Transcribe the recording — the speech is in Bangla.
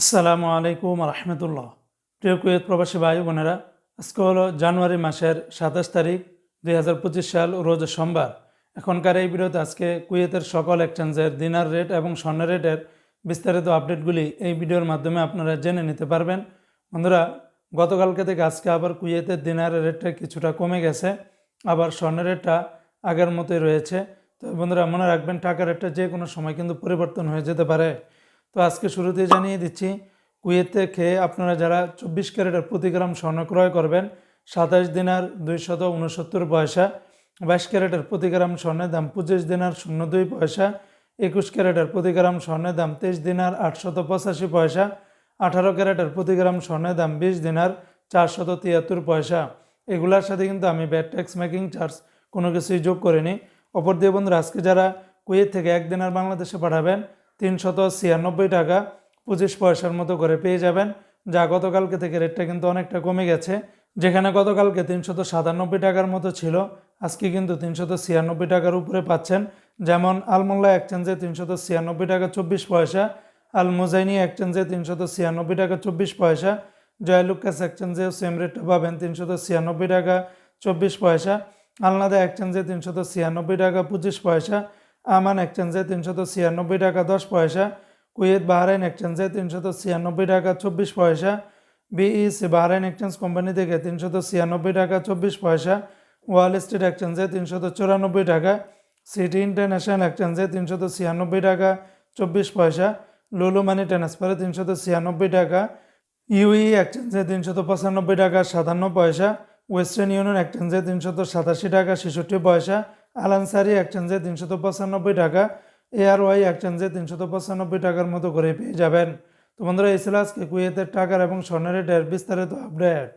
আসসালামু আলাইকুম রহমতুল্লাহ। প্রিয় কুয়েত প্রবাসী ভাই বোনেরা, আজকে হলো জানুয়ারি মাসের সাতাশ তারিখ, দুই হাজার পঁচিশ সাল, রোজ সোমবার। এখনকার এই ভিডিওতে আজকে কুয়েতের সকল এক্সচেঞ্জের দিনার রেট এবং স্বর্ণের রেটের বিস্তারিত আপডেটগুলি এই ভিডিওর মাধ্যমে আপনারা জেনে নিতে পারবেন। বন্ধুরা, গতকালকে থেকে আজকে আবার কুয়েতের দিনারের রেটটা কিছুটা কমে গেছে, আবার স্বর্ণের রেটটা আগের মতোই রয়েছে। তো বন্ধুরা, মনে রাখবেন টাকার রেটটা যে কোনো সময় কিন্তু পরিবর্তন হয়ে যেতে পারে। তো আজকে শুরুতেই জানিয়ে দিচ্ছি, কুয়েত থেকে আপনারা যারা চব্বিশ ক্যারেটের প্রতি গ্রাম স্বর্ণ ক্রয় করবেন, সাতাশ দিনার দুইশত উনসত্তর পয়সা, বাইশ ক্যারেটের প্রতি গ্রাম স্বর্ণের দাম পঁচিশ দিনার শূন্য দুই পয়সা, একুশ ক্যারেটের প্রতি গ্রাম স্বর্ণের দাম তেইশ দিনার আটশত পঁচাশি পয়সা, আঠারো ক্যারেটের প্রতি গ্রাম স্বর্ণের দাম বিশ দিনার চারশত তিয়াত্তর পয়সা। এগুলার সাথে কিন্তু আমি ব্যাট ট্যাক্স মেকিং চার্জ কোনো কিছুই যোগ করিনি। অপর দিয়ে বন্ধুরা, আজকে যারা কুয়েত থেকে এক দিনার বাংলাদেশে পাঠাবেন তিনশত ছিয়ানব্বই টাকা পঁচিশ পয়সার মতো করে পেয়ে যাবেন, যা গতকালকে থেকে রেটটা কিন্তু অনেকটা কমে গেছে। যেখানে গতকালকে তিনশত সাতানব্বই টাকার মতো ছিল, আজকে কিন্তু তিনশত ছিয়ানব্বই টাকার উপরে পাচ্ছেন। যেমন আলমোল্লা এক্সচেঞ্জে তিনশত ছিয়ানব্বই টাকা চব্বিশ পয়সা আল মুজাইনি এক্সচেঞ্জে তিনশত ছিয়ানব্বই টাকা চব্বিশ পয়সা জয়লুকাস এক্সচেঞ্জেও সেম রেটটা পাবেন তিনশত ছিয়ানব্বই টাকা চব্বিশ পয়সা, আলনাদা এক্সচেঞ্জে তিনশত ছিয়ানব্বই টাকা পঁচিশ পয়সা আমান এক্সচেঞ্জে তিনশত ছিয়ানব্বই টাকা দশ পয়সা, কুয়েত বাহরাইন এক্সচেঞ্জে তিনশত ছিয়ানব্বই টাকা চব্বিশ পয়সা, বিইসি বাহরাইন এক্সচেঞ্জ কোম্পানি থেকে তিনশত ছিয়ানব্বই টাকা চব্বিশ পয়সা, ওয়াল স্ট্রিট এক্সচেঞ্জে তিনশত চুরানব্বই টাকা, সিটি ইন্টারন্যাশনাল এক্সচেঞ্জে তিনশত ছিয়ানব্বই টাকা চব্বিশ পয়সা, লুলু মানি ট্রান্সফারে তিনশত ছিয়ানব্বই টাকা, ইউই এক্সচেঞ্জে তিনশত পঁচানব্বই টাকা সাতান্ন পয়সা, ওয়েস্টার্ন ইউনিয়ন এক্সচেঞ্জে তিনশত সাতাশি টাকা ছেষট্টি পয়সা আলানসারি এক্সচেঞ্জে তিনশত পঁচানব্বই টাকা, এআরওয়াই এক্সচেঞ্জে তিনশত পঁচানব্বই টাকার মতো করে পেয়ে যাবেন। তো বন্ধুরা, এই ছিল আজকে কুয়েতের টাকার এবং স্বর্ণের রেটের বিস্তারিত আপডেট